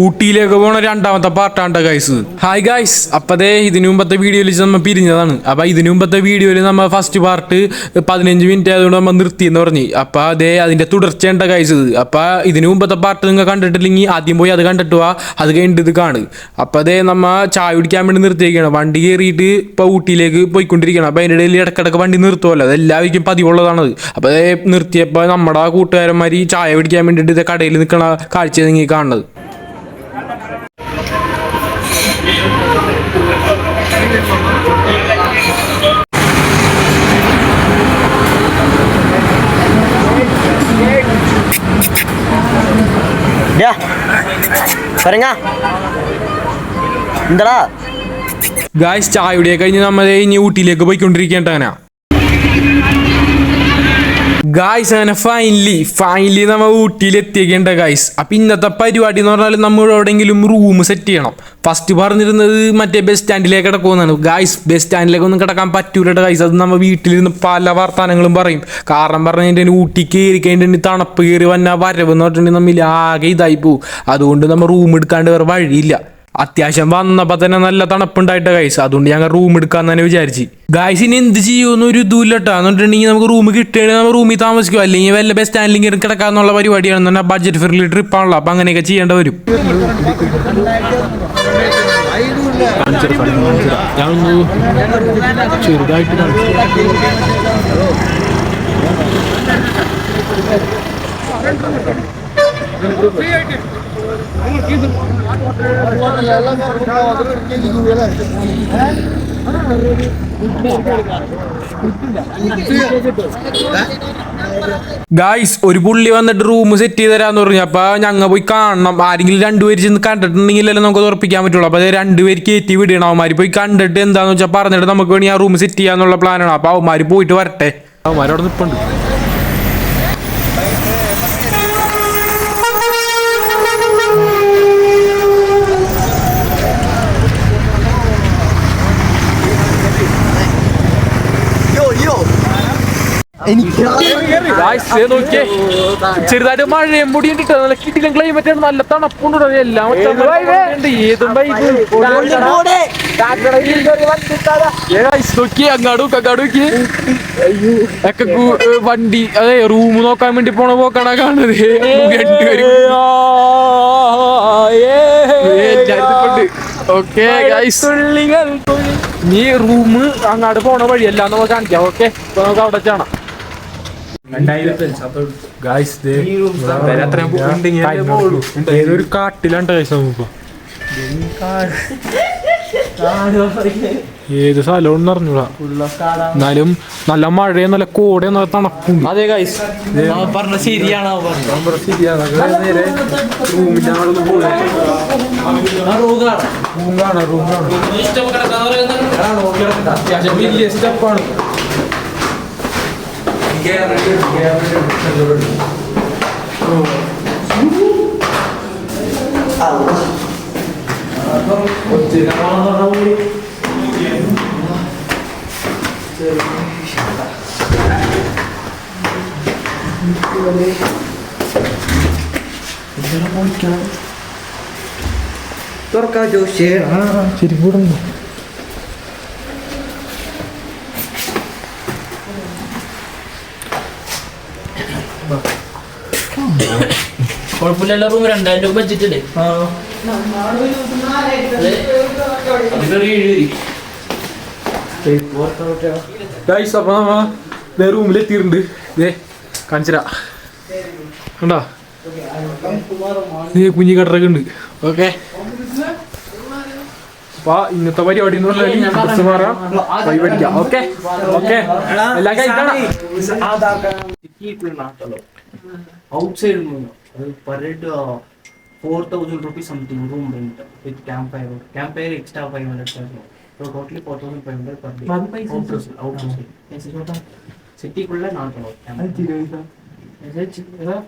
ഊട്ടിയിലേക്ക് പോണ രണ്ടാമത്തെ പാർട്ടാണ് ഗൈസ് ഹായ് ഗൈസ് അപ്പതേ ഇതിനു മുമ്പത്തെ വീഡിയോയിൽ നമ്മൾ പിരിഞ്ഞതാണ്. അപ്പൊ ഇതിനു മുമ്പത്തെ വീഡിയോയിൽ നമ്മൾ ഫസ്റ്റ് പാർട്ട് പതിനഞ്ച് മിനിറ്റ് ആയതുകൊണ്ട് നമ്മൾ നിർത്തി എന്ന് പറഞ്ഞു. അപ്പൊ അതേ അതിന്റെ തുടർച്ചയുണ്ട ഗൈസ് അപ്പൊ ഇതിനു മുമ്പത്തെ പാർട്ട് നിങ്ങൾ കണ്ടിട്ടില്ലെങ്കിൽ ആദ്യം പോയി അത് കണ്ടിട്ട് വാ. അത് കഴിഞ്ഞിട്ട് ഇത് കാണ്. അപ്പൊ അതേ നമ്മ ചായ കുടിക്കാൻ വേണ്ടി നിർത്തിയിരിക്കണം വണ്ടി കയറിയിട്ട് ഇപ്പൊ ഊട്ടിയിലേക്ക് പോയിക്കൊണ്ടിരിക്കണം. അപ്പൊ അതിന്റെ ഇടയിൽ ഇടക്കിടക്ക് വണ്ടി നിർത്തുമല്ലോ അത് എല്ലാവർക്കും പതിവുള്ളതാണത്. അപ്പൊ അതേ നിർത്തിയപ്പോ നമ്മുടെ കൂട്ടുകാരന്മാർ ഈ ചായ പിടിക്കാൻ വേണ്ടിയിട്ട് ഇത് കടയിൽ നിൽക്കണ കാഴ്ച നിങ്ങൾ കാണുന്നത്. പറഞ്ഞ എന്താടാ? ഗായ്സ് ചായയുടെ കഴിഞ്ഞ് നമ്മൾ ഇനി ഊട്ടിയിലേക്ക് പോയിക്കൊണ്ടിരിക്കേണ്ട അങ്ങനെ. ഗായ്സ് അങ്ങനെ ഫൈനലി ഫൈനലി നമ്മൾ ഊട്ടിയിൽ എത്തിയേക്കേണ്ട ഗായ്സ് അപ്പൊ ഇന്നത്തെ പരിപാടി എന്ന് പറഞ്ഞാൽ നമ്മൾ എവിടെയെങ്കിലും റൂം സെറ്റ് ചെയ്യണം. ഫസ്റ്റ് പറഞ്ഞിരുന്നത് മറ്റേ ബസ് സ്റ്റാൻഡിലേക്ക് കിടക്കുമെന്നാണ്. ഗായ്സ് ബസ് സ്റ്റാൻഡിലേക്ക് ഒന്നും കിടക്കാൻ പറ്റൂല ഗൈസ് അത് നമ്മൾ വീട്ടിലിരുന്ന് പല വർത്തമാനങ്ങളും പറയും. കാരണം പറഞ്ഞു കഴിഞ്ഞാൽ ഊട്ടി കയറി കഴിഞ്ഞിട്ടുണ്ടെങ്കിൽ തണുപ്പ് കയറി വന്ന വരവ് എന്ന് പറഞ്ഞിട്ടുണ്ടെങ്കിൽ നമ്മൾ ആകെ ഇതായി പോകും അതുകൊണ്ട് നമ്മൾ റൂം എടുക്കാണ്ട് വേറെ വഴിയില്ല. അത്യാവശ്യം വന്നപ്പോ തന്നെ നല്ല തണുപ്പുണ്ടായിട്ട് ഗൈസ് അതുകൊണ്ട് ഞങ്ങൾ റൂം എടുക്കാൻ തന്നെ വിചാരിച്ചു. ഗൈസ് ഇനി എന്ത് ചെയ്യുമെന്ന് ഒരു ഇതുമില്ലട്ടോ എന്നിട്ടുണ്ടെങ്കിൽ നമുക്ക് റൂം കിട്ടുകയാണെങ്കിൽ നമ്മൾ റൂമിൽ താമസിക്കും. അല്ലെങ്കിൽ വല്ല ബസ് സ്റ്റാൻഡിൽ കിടക്കാന്നുള്ള പരിപാടിയാണ് തന്നെ ബഡ്ജറ്റ് ഫ്രണ്ട്ലി ട്രിപ്പാണല്ലോ അപ്പൊ അങ്ങനെയൊക്കെ ചെയ്യേണ്ടി വരും. ചെറുതായിട്ട് ഗായ്സ് ഒരു പുള്ളി വന്നിട്ട് റൂം സെറ്റ് ചെയ്ത് തരാന്ന് പറഞ്ഞു. അപ്പൊ ഞങ്ങൾ പോയി കാണണം. ആരെങ്കിലും രണ്ടുപേര് ചെന്ന് കണ്ടിട്ടുണ്ടെങ്കിലല്ലേ നമുക്ക് ഉറപ്പിക്കാൻ പറ്റുള്ളൂ. അപ്പൊ രണ്ടുപേർക്ക് കയറ്റി വിടണം. അവന്മാര് പോയി കണ്ടിട്ട് എന്താന്ന് വെച്ചാൽ പറഞ്ഞിട്ട് നമുക്ക് വേണമെങ്കിൽ ആ റൂം സെറ്റ് ചെയ്യാന്നുള്ള പ്ലാനാണ് അപ്പൊ അവന്മാര് പോയിട്ട് വരട്ടെ. അവന്മാരവിടെ നിൽപ്പുണ്ട് എനിക്ക് നോക്കിയേ. ചെറുതായിട്ട് മഴയും മുടി കിട്ടുക നല്ല കിട്ടിലും ക്ലൈമറ്റ് ആണ്. നല്ല തണുപ്പുണ്ട് എല്ലാം. ഏതും അങ്ങാടും ഒക്കെ വണ്ടി അതെ റൂം നോക്കാൻ വേണ്ടി പോണ പോക്കാണ് കാണുന്നത്. ഓക്കെ നീ റൂം അങ്ങാട് പോണ വഴിയല്ല നമുക്ക് കാണിക്കാം. ഓക്കെ നമുക്ക് അവിടെ കാണാം ഗായ്സ് ഏതൊരു കാട്ടിലാണ് ഗൈസ് നമുക്കിപ്പോ ഏത് സ്ഥലം അറിഞ്ഞൂടാ. എന്നാലും നല്ല മഴയും നല്ല കോടയും നല്ല തണുപ്പും. അതെ ഗൈസ് പറഞ്ഞ ശരിയാണ് അത്യാവശ്യം വലിയ സ്റ്റെപ്പാണ്. തുറക്കാ ജോഷേ ശരി കൂടെ കുഴപ്പമില്ല റൂം രണ്ടായിരം രൂപ ബഡ്ജറ്റ് അല്ലേ ഗൈസ് അപ്പൊ നമ്മ കാണിച്ചരാ കണ്ടാ? നീ കുഞ്ഞി കട്ടറൊക്കെ ഉണ്ട്. ഓക്കെ. അപ്പൊ ഇന്നത്തെ പരിപാടി എന്ന് പറഞ്ഞാൽ മാറാം. ഓക്കെ. ഓക്കെ. എല്ലാം అవుట్ సైడ్ అది per head four thousand rupees something room rent with campfire campfire extra five hundred sir so totally four thousand five hundred per day out house out house சிட்டிக்குள்ளே நான் ஏதாச்சும்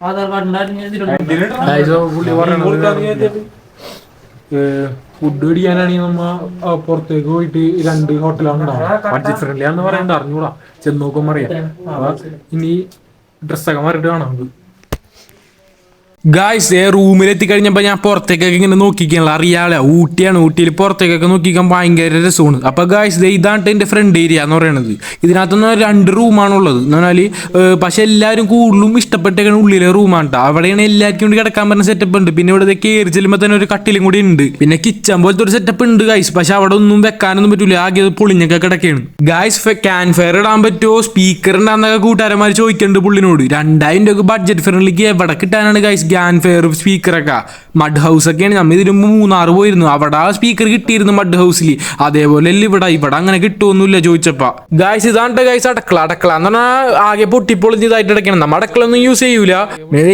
Aadhaar card food അടിക്കാനാണെങ്കിൽ നമ്മ പുറത്തേക്ക് പോയിട്ട് രണ്ട് ഹോട്ടലാണ് ഉണ്ടാവും ബഡ്ജറ്റ് ഫ്രണ്ട്ലി ആണെന്ന് പറയണ്ട അറിഞ്ഞൂടാ ചെന്ന് നോക്കുമ്പോ അറിയാം ഇനി ഡ്രസ്സൊക്കെ മാറിയിട്ട് കാണാം നമുക്ക്. ഗായ്സ് ഏ റൂമിലെത്തി എത്തിക്കഴിഞ്ഞപ്പോ ഞാൻ പുറത്തേക്കൊക്കെ ഇങ്ങനെ നോക്കിക്കാനുള്ള അറിയാലോ ഊട്ടിയാണ്. ഊട്ടിയിൽ പുറത്തേക്കൊക്കെ നോക്കിക്കാൻ ഭയങ്കര രസമാണ്. അപ്പോൾ ഗായ്സ് ഇതാണ് എന്റെ ഫ്രണ്ട് ഏരിയ എന്ന് പറയുന്നത് ഇതിനകത്തുനിന്ന് രണ്ട് റൂമാണുള്ളത് എന്ന് പറഞ്ഞാൽ പക്ഷേ എല്ലാവരും കൂടുതലും ഇഷ്ടപ്പെട്ടേക്കാണ് ഉള്ളിലെ റൂമാണ് കേട്ടോ അവിടെയാണ് എല്ലാവർക്കും വേണ്ടി കിടക്കാൻ പറഞ്ഞ സെറ്റപ്പ് ഉണ്ട്. പിന്നെ ഇവിടെ കയറി ചെല്ലുമ്പോൾ തന്നെ ഒരു കട്ടിലും കൂടി ഉണ്ട്. പിന്നെ കിച്ചൺ പോലത്തെ ഒരു സെറ്റപ്പ് ഉണ്ട് ഗായ്സ് പക്ഷേ അവിടെ ഒന്നും വെക്കാനൊന്നും പറ്റൂല. ആകെ പൊളിഞ്ഞൊക്കെ കിടക്കുകയാണ് ഗായ്സ് ക്യാൻ ഫയർ ഇടാൻ പറ്റുമോ സ്പീക്കർ ഉണ്ടാകുന്നൊക്കെ കൂട്ടുകാരന്മാർ ചോദിക്കുന്നുണ്ട് പുള്ളിനോട്. രണ്ടായിരം രൂപ ബഡ്ജറ്റ് ഫ്രണ്ട്ലിക്ക് എവിടെ കിട്ടാനാണ് ഗൈസ് ഗ്യാൻ സ്പീക്കറൊക്കെ മഡ് ഹൗസ് ഒക്കെയാണ് നമ്മൾ ഇതിന് മൂന്നാർ പോയിരുന്നു അവിടെ ആ സ്പീക്കർ കിട്ടിയിരുന്നു മഡ് ഹൗസിൽ അതേപോലെ അല്ല ഇവിടെ ഇവിടെ അങ്ങനെ കിട്ടുമൊന്നുമില്ല ചോദിച്ചപ്പോ ഗായ്സ് ഇതാണ്ട് ഗായ്സ് അടക്കള അടക്കള എന്ന് പറഞ്ഞാൽ ആകെ പൊട്ടിപ്പൊളിഞ്ഞതായിട്ട് കിടക്കണം നമ്മൾ അടക്കള ഒന്നും യൂസ് ചെയ്യൂല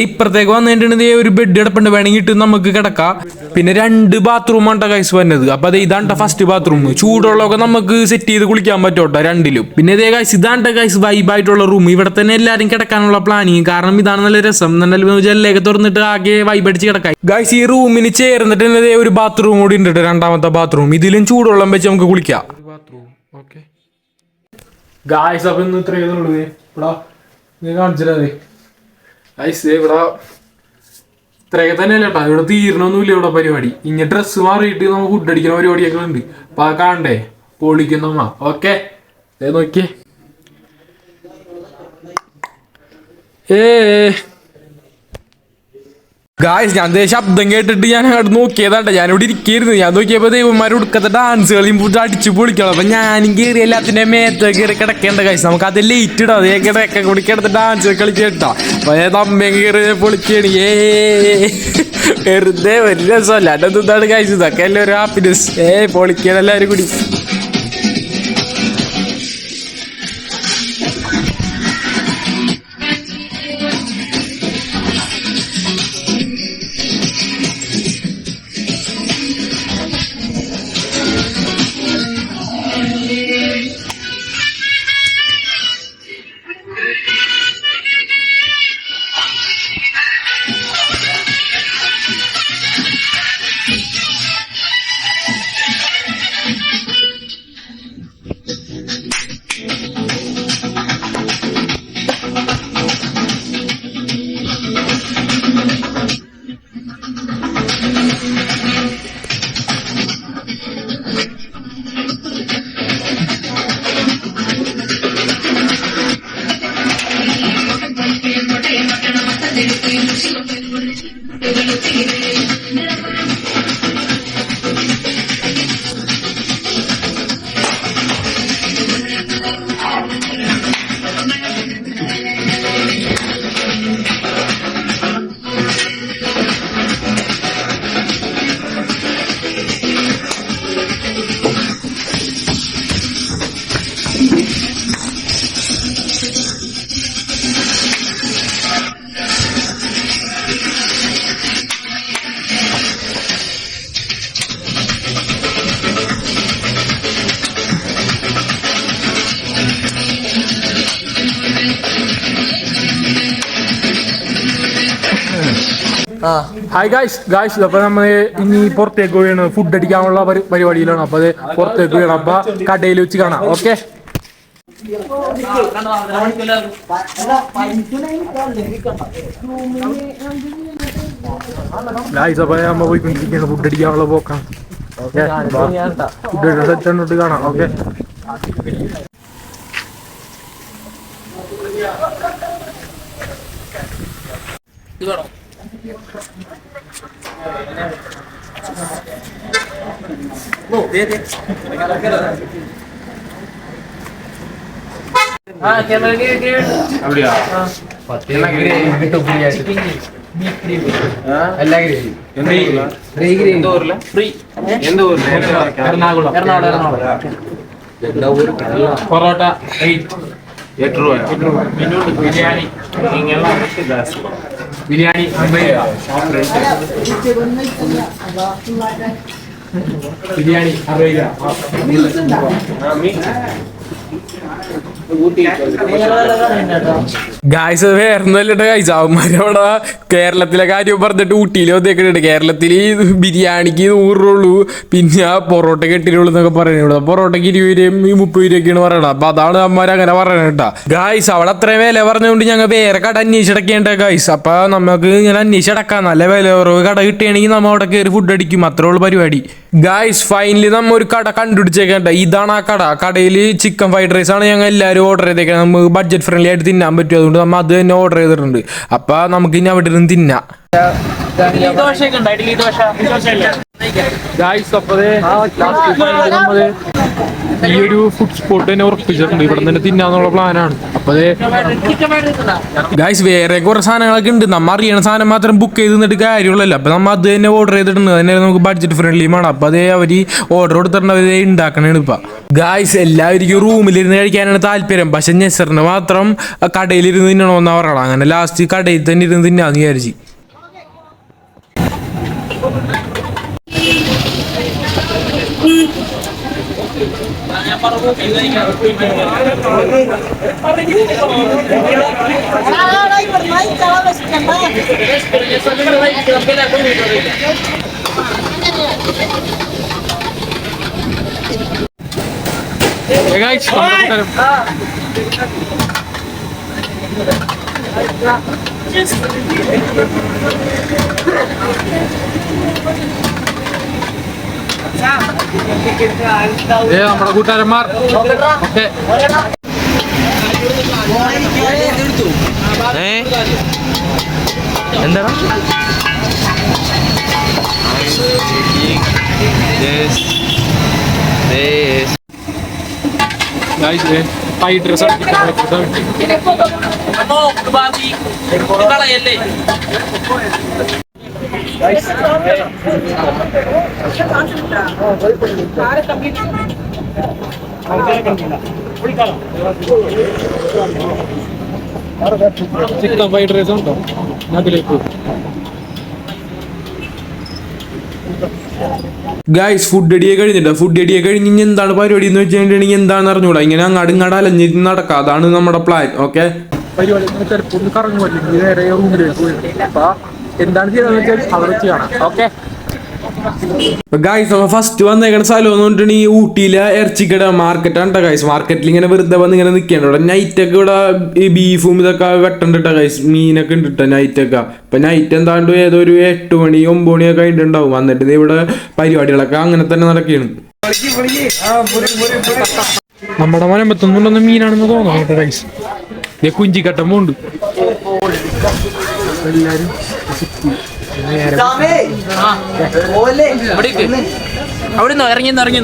ഇപ്പുറത്തേക്ക് വന്നിട്ടുണ്ടെങ്കിൽ ഒരു ബെഡ് കിടപ്പുണ്ട് വേണമെങ്കിൽ ഇട്ട് നമുക്ക് കിടക്കാം പിന്നെ രണ്ട് ബാത്റൂം ആണ് ഗൈസ് വരുന്നത് അപ്പൊ അത് ഇതാണ്ട ഫസ്റ്റ് ബാത്റൂം ചൂടുള്ളതൊക്കെ നമുക്ക് സെറ്റ് ചെയ്ത് കുളിക്കാൻ പറ്റോട്ടോ രണ്ടിലും പിന്നെ ഇതേ ഗൈസ് ഇതാണ്ട ഗൈസ് വൈബായിട്ടുള്ള റൂം ഇവിടെ തന്നെ എല്ലാവരും കിടക്കാനുള്ള പ്ലാനിങ് കാരണം ഇതാണ് നല്ല രസം നല്ല ജനലേക്ക് തുറന്നിട്ട് ആകെ വൈബടിച്ച് കിടക്കായി കിടക്കാം. ഗൈസ് ഈ റൂമിന് ചേർന്നിട്ട് തന്നെ ഒരു ബാത്റൂം കൂടി ഉണ്ട് രണ്ടാമത്തെ ബാത്റൂം ഇതിലും ചൂടുവെള്ളം വെച്ച് നമുക്ക് കുളിക്കാം. ഗായ്സ് അപ്പൊ ഇന്ന് ഇത്രയേ ഉള്ളൂ. ഇവിടെ ഇത് കാണിച്ചില്ലേ ഗായ്സ് ഇവിടെ ഇത്രയൊക്കെ തന്നെയല്ല കേട്ടോ ഇവിടെ തീരണമൊന്നുമില്ല ഇവിടെ പരിപാടി. ഇങ്ങനെ ഡ്രസ്സ് മാറിയിട്ട് നമുക്ക് ഫുഡ് അടിക്കുന്ന പരിപാടിയൊക്കെ ഉണ്ട്. അപ്പൊ അത് കാണണ്ടേ? പൊളിക്കുന്നമ്മ ഓക്കെ നോക്കിയേ. ഏ ഗായ്സ് ഞാൻ ശബ്ദം കേട്ടിട്ട് ഞാൻ അങ്ങോട്ട് നോക്കിയതാണ്ട ഞാൻ ഇവിടെ ഇരിക്കുന്നു ഞാൻ നോക്കിയപ്പോ ദൈവന്മാർ ഉടുക്കത്തെ ഡാൻസ് കളിയും പൂട്ട് അടിച്ചു പൊളിക്കണം. അപ്പൊ ഞാനും കയറി എല്ലാത്തിന്റെ മേത്ത കയറി കിടക്കേണ്ട ഗായ്സ് നമുക്ക് അത് ലേറ്റ് ഇടാം. അതേ കിടക്ക കൂടി കിടത്ത് ഡാൻസ് കളിക്കട്ടോ അപ്പൊ തമ്മേ കയറി പൊളിക്കാണ് ഏ വെറുതെ ഒരു രസമല്ല. എന്താണ് ഗായ്സ് ഇതൊക്കെ എല്ലാവരും ഹാപ്പിനെസ് ഏ പൊളിക്കണം എല്ലാവരും കൂടി. ഹായ് ഗായ്സ് ഗായ്സ് അപ്പൊ നമ്മൾ ഇനി പുറത്തേക്ക് വീണ് ഫുഡ് അടിക്കാനുള്ള പരി- പരിപാടിയിലാണ്. അപ്പൊ അത് പുറത്തേക്ക് പോയാണ്. അപ്പൊ കടയിൽ വെച്ച് കാണാം. ഓക്കെ ഗായ്സ് അപ്പൊ നമ്മ പോയിക്കൊണ്ടിരിക്കുകയാണ്. ഫുഡ് അടിക്കാനുള്ള പോക്കാണ്. ഫുഡ് സെറ്റ് കാണാം. ഓക്കെ എറണാകുളം പൊറോട്ട എട്ട് രൂപ. ബിരിയാണി. ബിരിയാണി ബിരിയാണി അറുപത് രൂപ ഗായ്സ് വേറൊന്നുമല്ല ഗായ്സ് അവന്മാര് അവിടെ കേരളത്തിലെ കാര്യം പറഞ്ഞിട്ട് ഊട്ടിയിൽ വന്നേക്കുന്നുണ്ട് കേരളത്തിൽ ബിരിയാണിക്ക് നൂറ് രൂപ ഉള്ളൂ പിന്നെ ആ പൊറോട്ട കെട്ടിട്ടുള്ളൂ എന്നൊക്കെ പറയുന്നത് ഇവിടെ. പൊറോട്ടയ്ക്ക് ഇരുപത് രൂപയും മുപ്പത് രൂപയൊക്കെയാണ് പറയണത്. അപ്പൊ അതാണ് അമ്മമാർ അങ്ങനെ പറയണത് കേട്ടാ ഗായ്സ് അവിടെ അത്രയും വില പറഞ്ഞുകൊണ്ട് ഞങ്ങൾ വേറെ കട അന്വേഷിച്ചടക്കേണ്ട ഗായ്സ് അപ്പൊ നമുക്ക് ഇങ്ങനെ അന്വേഷിച്ചടക്കാം നല്ല വില കുറവ് കട കിട്ടുകയാണെങ്കിൽ നമ്മൾ അവിടെ കയറി ഫുഡ് അടിക്കും. അത്രേ ഉള്ളൂ പരിപാടി. ഗായ്സ് ഫൈനലി നമ്മ ഒരു കട കണ്ടുപിടിച്ചേക്കണ്ട. ഇതാണ് ആ കട. കടയിൽ ചിക്കൻ ഫ്രൈഡ് റൈസ് ആണ് ഞങ്ങൾ എല്ലാവരും ഓർഡർ ചെയ്തേക്കുന്നത് നമുക്ക് ബഡ്ജറ്റ് ഫ്രണ്ട്ലി ആയിട്ട് തിന്നാൻ പറ്റും. അതുകൊണ്ട് നമ്മൾ അത് തന്നെ ഓർഡർ ചെയ്തിട്ടുണ്ട്. അപ്പം നമുക്ക് ഇനി അവിടെ ഇരുന്ന് തിന്നാം. നമ്മൾ ഈ ഒരു ഫുഡ് സ്പോട്ട് തന്നെ ഉറപ്പിച്ചിട്ടുണ്ട്. ഇവിടെ തന്നെ തിന്നാന്നുള്ള പ്ലാനാണ് അപ്പതേ ഗായ്സ് വേറെ കുറെ സാധനങ്ങളൊക്കെ ഉണ്ട്. നമ്മ അറിയണ സാധനം മാത്രം ബുക്ക് ചെയ്ത് നിന്നിട്ട് കാര്യമുള്ളല്ലോ അപ്പൊ നമ്മ അത് തന്നെ ഓർഡർ ചെയ്തിട്ടുണ്ട് അതിനെ നമുക്ക് ബഡ്ജറ്റ് ഫ്രണ്ട്ലി വേണം. അപ്പൊ അതേ അവർ ഓർഡർ കൊടുത്തിട്ടുണ്ട്. അവർ ഉണ്ടാക്കണേണ് ഇപ്പൊ. ഗായ്സ് എല്ലാവർക്കും റൂമിലിരുന്ന് കഴിക്കാനാണ് താല്പര്യം. പക്ഷെ നെസറിന് മാത്രം കടയിലിരുന്ന് തിന്നണമെന്നാ പറയണം അങ്ങനെ ലാസ്റ്റ് കടയിൽ തന്നെ ഇരുന്ന് തിന്നാന്ന് വിചാരിച്ചു. Just ഗായ്സ് നമ്മുടെ കൂട്ടുകാരന്മാർ. ഓക്കെ. എന്താ guys fried dress chicken fried rice ഉണ്ടോ? അതിലേക്ക് ഗായ്സ് ഫുഡ് അടിയെ കഴിഞ്ഞിട്ട് ഫുഡ് അടിയെ കഴിഞ്ഞ് ഇനി എന്താണ് പരിപാടി എന്ന് വെച്ചിട്ടുണ്ടെങ്കിൽ എന്താണെന്ന് അറിഞ്ഞൂടാ. ഇങ്ങനെ അങ്ങാട് ഇങ്ങാട് അലഞ്ഞിട്ട് നടക്കാം. അതാണ് നമ്മുടെ പ്ലാൻ ഓക്കെ പരിപാടി കറങ്ങുമല്ലേ? നേരെ റൂമിലേക്ക് പോയി. എന്താണ് ചെയ്തതെന്ന് വെച്ചാൽ അവിടെ ചെയ്യണം ഓക്കെ? ഗായ്സ് നമ്മൾ ഫസ്റ്റ് വന്നേക്കണ സ്ഥലം എന്ന് പറഞ്ഞിട്ടുണ്ടെങ്കിൽ ഊട്ടിയിലെ ഇറച്ചിക്കട മാർക്കറ്റാണ് കേട്ടോ ഗൈസ് മാർക്കറ്റിൽ ഇങ്ങനെ വെറുതെ വന്ന് ഇങ്ങനെ നിൽക്കുകയാണ്. ഇവിടെ നൈറ്റ് ഒക്കെ ഇവിടെ ഈ ബീഫും ഇതൊക്കെ വെട്ടണ്ടിട്ട ഗൈസ് മീനൊക്കെ ഉണ്ട് കേട്ടോ നൈറ്റ് ഒക്കെ. ഇപ്പൊ നൈറ്റ് എന്താണ്ട് ഏതോ ഒരു എട്ട് മണി ഒമ്പത് മണിയൊക്കെ കഴിഞ്ഞിട്ടുണ്ടാവും വന്നിട്ട് ഇവിടെ പരിപാടികളൊക്കെ അങ്ങനെ തന്നെ നടക്കുകയാണ്. നമ്മുടെ മനമ്പത്തൊന്നും മീനാണെന്ന് തോന്നുന്നു കേട്ടോ ഗൈസ് ദേ കുഞ്ചിക്കട്ടമുണ്ട് എല്ലാരും അവിടെ നിന്ന് ഇറങ്ങി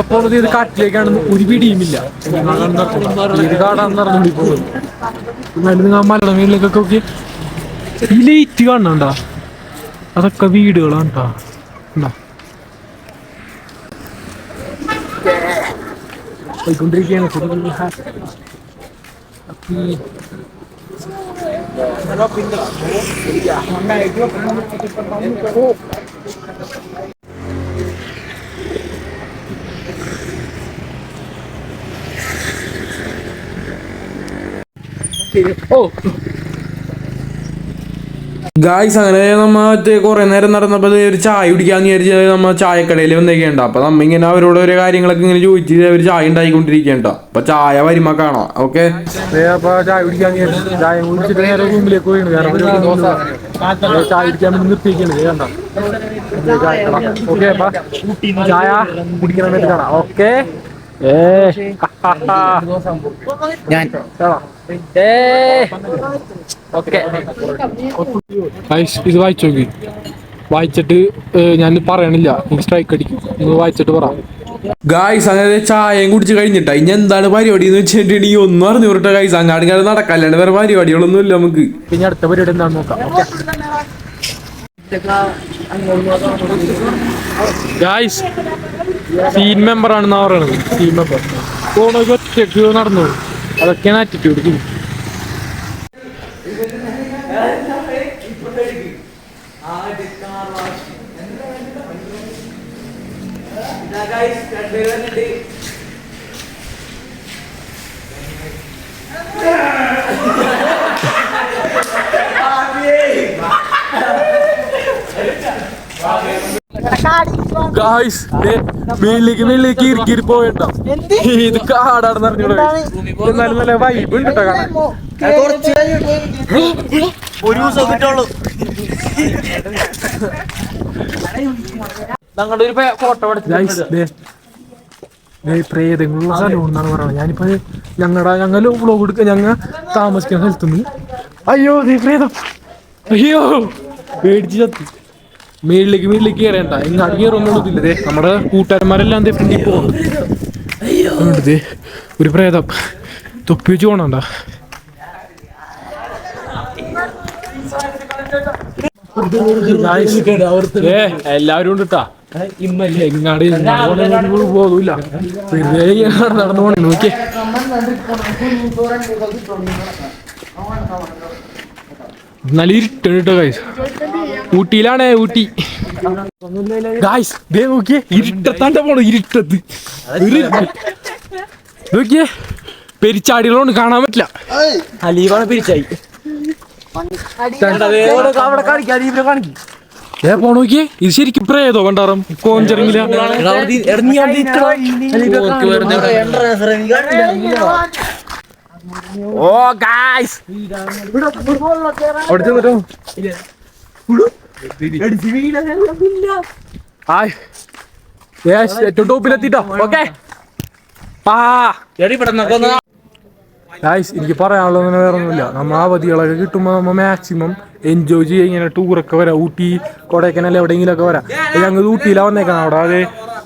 അപ്പോൾ ഇത് കാട്ടിലേക്കാണ് ഒരു പിടിയുമില്ല. മലയുടെ മേളിലേക്കൊക്കെ നോക്കി. ഈ ലൈറ്റ് കാണണ്ട അതൊക്കെ വീടുകളാണ് കേട്ടോ. ഓ. ഗായ്സ് അങ്ങനെ നമ്മ മറ്റേ കുറെ നേരം നടന്നപ്പോ ഒരു ചായ കുടിക്കാന്ന് വിചാരിച്ച് നമ്മ ചായക്കടയിൽ വന്നേക്കേണ്ട. അപ്പൊ നമ്മ ഇങ്ങനെ അവരോട് ഓരോ കാര്യങ്ങളൊക്കെ ഇങ്ങനെ ചോദിച്ച് ഒരു ചായ ഉണ്ടായിക്കൊണ്ടിരിക്കണ്ട. അപ്പൊ ചായ വരുമ്പോ കാണാം. ഓക്കെ അപ്പൊ ചായ കുടിക്കാന്ന് ചായ കുടിച്ചിട്ട് നേരെ റൂമിലേക്ക് പോയി വേറെ പരിപാടി ചായ കുടിക്കാൻ വേണ്ടി നിർത്തിയിരിക്കണത് കണ്ട? ഓക്കെ ചായ ഞാൻ ഇത് വായിച്ചു നോക്കി. വായിച്ചിട്ട് ഞാൻ പറയണില്ല. സ്ട്രൈക്ക് അടിക്കും. വായിച്ചിട്ട് പറ. ഗായ്സ് അങ്ങനെ ചായയും കുടിച്ച് കഴിഞ്ഞിട്ടാ. ഇനി എന്താണ് പരിപാടി എന്ന് വെച്ചിട്ടുണ്ടെങ്കിൽ ഒന്നും അറിഞ്ഞു വിട്ട ഗായ്സ് അങ്ങാട് ഇങ്ങനെ വേറെ പരിപാടികളൊന്നും ഇല്ല നമുക്ക്. പിന്നെ അടുത്ത പരിപാടി എന്താണെന്ന് നോക്കാം. ഗായ്സ് സീൻ മെമ്പർ ആണെന്നാ പറയണത്. സീൻ മെമ്പർ പോണൊക്കെ ഒറ്റയ്ക്ക് നടന്നു അതൊക്കെയാണ് ആറ്റിറ്റ്യൂഡ് ഗായ്സ് മേളിലേക്ക് മേളിലേക്ക് ഇറുക്കിരി പോയണ്ട ഇത് കാടാണെന്ന് അറിഞ്ഞൂടാ? നല്ല നല്ല വൈബ് ഉണ്ട് കേട്ടോ കാണാൻ. ഒരു ദിവസം കിട്ടുള്ളൂ. ഞങ്ങളുടെ ഒരു ഫോട്ടോ ഗായ്സ് പ്രേതങ്ങളുള്ള സ്ഥലം എന്നാണ് പറയുന്നത് ഞാനിപ്പോ ഞങ്ങളുടെ ഞങ്ങൾ വ്ളോഗ് എടുക്കുക ഞങ്ങൾ താമസിക്കുന്ന സ്ഥലത്തുനിന്ന് അയ്യോ ദേ പ്രേതം അയ്യോ പേടിച്ച് ചത്തു. മേളിലേക്ക് മേളിലേക്ക് കയറേണ്ട. ഇന്ന് അടിയറൊന്നും ദേ നമ്മുടെ കൂട്ടുകാരന്മാരെല്ലാം ദേ ഫ്രണ്ടിൽ പോകുന്നു ദേ ഒരു പ്രേതം. തൊപ്പി വെച്ച് പോണണ്ട. എല്ലാവരും ഉണ്ട് കേട്ടാ എങ്ങാട് പോകൂല വെറുതെ ഇങ്ങനെ നടന്നു പോണേ. നോക്കിയേ. നല്ല ഇരുട്ടാണ് കേട്ടോ ഊട്ടിയിലാണേ ഊട്ടി ഗായ്സ് ദേ നോക്കിയേ ഇരുട്ടത്താണ്ട പോണു ഇരുട്ടത്ത്. നോക്കിയേ പെരിച്ചാടികളോണ്ട് കാണാൻ പറ്റില്ല അലീവാണ് പിരിച്ചായി ഏ പോണ നോക്കിയേ ഇത് ശരിക്കും പ്രേതോ കണ്ടാറും കോഞ്ചറിങ്ങില്ല ഓ ഗായ്സ് അവിടെ ചെന്നിട്ടോ ഏറ്റവും ടോപ്പിലെത്തിട്ടോ ഓക്കെ. ആ. ഗായ്സ് എനിക്ക് പറയാനുള്ളത് അങ്ങനെ വേറെ ഒന്നുമില്ല നമ്മൾ അവധികളൊക്കെ കിട്ടുമ്പോൾ നമ്മൾ മാക്സിമം എൻജോയ് ചെയ്യുക ഇങ്ങനെ ടൂറൊക്കെ വരാം. ഊട്ടി കൊടൈക്കനാൽ എവിടെയെങ്കിലുമൊക്കെ വരാം. ഞങ്ങൾ ഊട്ടിയിലാണ് വന്നേക്കണം. അവിടെ അത്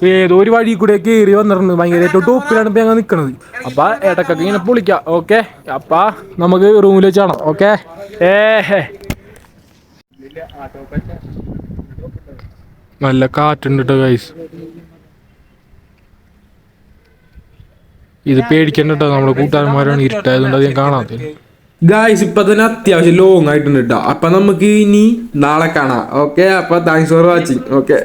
ഏതോ ഒരു വഴി കൂടെ കയറി വന്നിട്ടുണ്ട്. ഭയങ്കര ഏറ്റവും ടോപ്പിലാണ് ഇപ്പം ഞങ്ങൾ നിൽക്കുന്നത് അപ്പം ഇടക്കൊക്കെ ഇങ്ങനെ പൊളിക്കാം. ഓക്കെ. അപ്പം നമുക്ക് റൂമിൽ വെച്ചാണോ ഓക്കെ. ഏ ഹേ. നല്ല കാറ്റുണ്ട് ഗൈസ് ഇത് പേടിക്കണ്ട കേട്ടോ നമ്മുടെ കൂട്ടുകാരന്മാരാണ് ഇരുട്ടായതുകൊണ്ട് അത് കാണാത്ത ഗായ്സ് ഇപ്പൊ തന്നെ അത്യാവശ്യം ലോങ് ആയിട്ടുണ്ട് കേട്ടോ അപ്പൊ നമുക്ക് ഇനി നാളെ കാണാം. ഓക്കെ അപ്പൊ താങ്ക്സ് ഫോർ വാച്ചിങ് ഓക്കെ